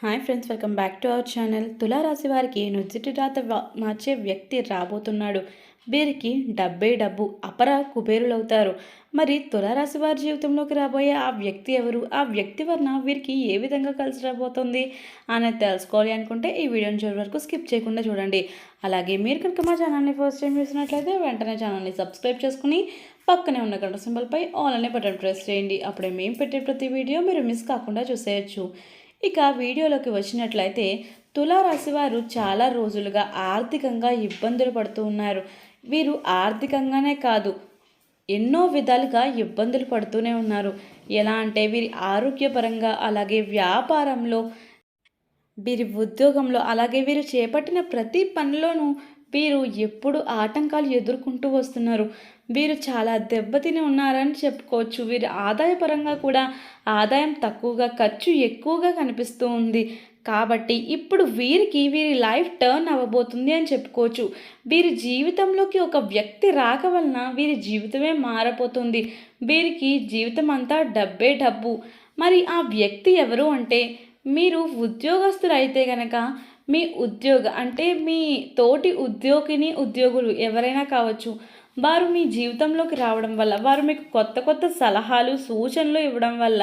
Hi friends welcome back to our channel. తులారాశి వారికి నుజ్జిటి రాత మార్చే వ్యక్తి రాబోతున్నాడు. వీరికి డబ్బే డబ్బు అపర కుబేరులవుతారు. మరి తులారాశి వారి జీవితంలోకి రాబోయే ఆ వ్యక్తి ఎవరు? ఆ వ్యక్తి వలన వీరికి ఏ విధంగా కలిసి రాబోతుంది అనేది తెలుసుకోవాలి అనుకుంటే ఈ వీడియోని చివరి వరకు స్కిప్ చేయకుండా చూడండి. అలాగే మీరు కనుక మా ఛానల్ని ఫస్ట్ టైం చూసినట్లయితే వెంటనే ఛానల్ని సబ్స్క్రైబ్ చేసుకుని పక్కనే ఉన్న గంట సింబల్పై ఆల్ అనే బటన్ ప్రెస్ చేయండి. అప్పుడే మేము పెట్టే ప్రతి వీడియో మీరు మిస్ కాకుండా చూసేయచ్చు. ఇక వీడియోలోకి వచ్చినట్లయితే తులారాశి వారు చాలా రోజులుగా ఆర్థికంగా ఇబ్బందులు పడుతూ ఉన్నారు. వీరు ఆర్థికంగానే కాదు ఎన్నో విధాలుగా ఇబ్బందులు పడుతూనే ఉన్నారు. ఎలా అంటే వీరి ఆరోగ్యపరంగా అలాగే వ్యాపారంలో వీరి ఉద్యోగంలో అలాగే వీరు చేపట్టిన ప్రతి పనిలోనూ వీరు ఎప్పుడు ఆటంకాలు ఎదుర్కొంటూ వస్తున్నారు. వీరు చాలా దెబ్బతిని ఉన్నారని చెప్పుకోవచ్చు. వీరి ఆదాయపరంగా కూడా ఆదాయం తక్కువగా ఖర్చు ఎక్కువగా కనిపిస్తూ ఉంది. కాబట్టి ఇప్పుడు వీరికి వీరి లైఫ్ టర్న్ అవ్వబోతుంది అని చెప్పుకోవచ్చు. వీరి జీవితంలోకి ఒక వ్యక్తి రాక వలన వీరి జీవితమే మారపోతుంది వీరికి జీవితం అంతా డబ్బే డబ్బు. మరి ఆ వ్యక్తి ఎవరు అంటే మీరు ఉద్యోగస్తులు అయితే గనక మీ ఉద్యోగ అంటే మీ తోటి ఉద్యోగిని ఉద్యోగులు ఎవరైనా కావచ్చు వారు మీ జీవితంలోకి రావడం వల్ల వారు మీకు కొత్త కొత్త సలహాలు సూచనలు ఇవ్వడం వల్ల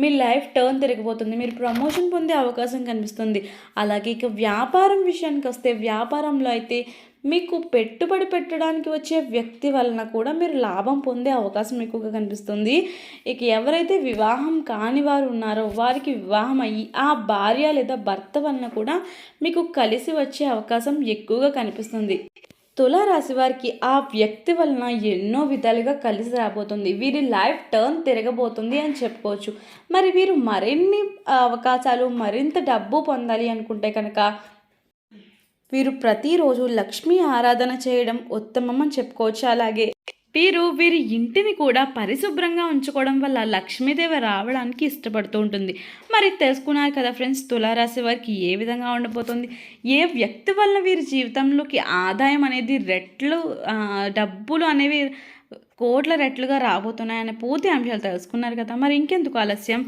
మీ లైఫ్ టర్న్ తిరిగిపోతుంది. మీరు ప్రమోషన్ పొందే అవకాశం కనిపిస్తుంది. అలాగే ఇక వ్యాపారం విషయానికి వస్తే వ్యాపారంలో అయితే మీకు పెట్టుబడి పెట్టడానికి వచ్చే వ్యక్తి వలన కూడా మీరు లాభం పొందే అవకాశం ఎక్కువగా కనిపిస్తుంది. ఇక ఎవరైతే వివాహం కాని వారు ఉన్నారో వారికి వివాహం అయ్యి ఆ భార్య లేదా భర్త వలన కూడా మీకు కలిసి వచ్చే అవకాశం ఎక్కువగా కనిపిస్తుంది. తులారాశి వారికి ఆ వ్యక్తి వలన ఎన్నో విధాలుగా కలిసి రాబోతుంది. వీరి లైఫ్ టర్న్ తిరగబోతుంది అని చెప్పుకోవచ్చు. మరి వీరు మరిన్ని అవకాశాలు మరింత డబ్బు పొందాలి అనుకుంటే కనుక వీరు ప్రతిరోజు లక్ష్మీ ఆరాధన చేయడం ఉత్తమం అని చెప్పుకోవచ్చు అలాగే. వీరు వీరి ఇంటిని కూడా పరిశుభ్రంగా ఉంచుకోవడం వల్ల లక్ష్మీదేవి రావడానికి ఇష్టపడుతూ ఉంటుంది. మరి తెలుసుకున్నారు కదా ఫ్రెండ్స్ తులారాశి వారికి ఏ విధంగా ఉండబోతుంది? ఏ వ్యక్తి వల్ల వీరి జీవితంలోకి ఆదాయం అనేది రెట్లు డబ్బులు అనేవి కోట్ల రెట్లుగా రాబోతున్నాయనే పూర్తి అంశాలు తెలుసుకున్నారు కదా. మరి ఇంకెందుకు ఆలస్యం?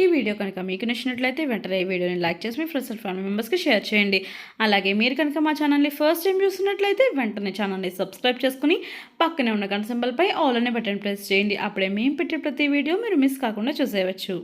ఈ వీడియో కనుక మీకు నచ్చినట్లయితే వెంటనే ఈ వీడియోని లైక్ చేసి మీ ఫ్రెండ్స్ అండ్ ఫ్యామిలీ మెంబర్స్కి షేర్ చేయండి. అలాగే మీరు కనుక మా ఛానల్ని ఫస్ట్ టైం చూస్తున్నట్లయితే వెంటనే ఛానల్ని సబ్స్క్రైబ్ చేసుకుని పక్కనే ఉన్న గంట సింబల్పై ఆల్ అనే బటన్ ప్రెస్ చేయండి. అప్పుడే మేము పెట్టే ప్రతి వీడియో మీరు మిస్ కాకుండా చూసేయవచ్చు.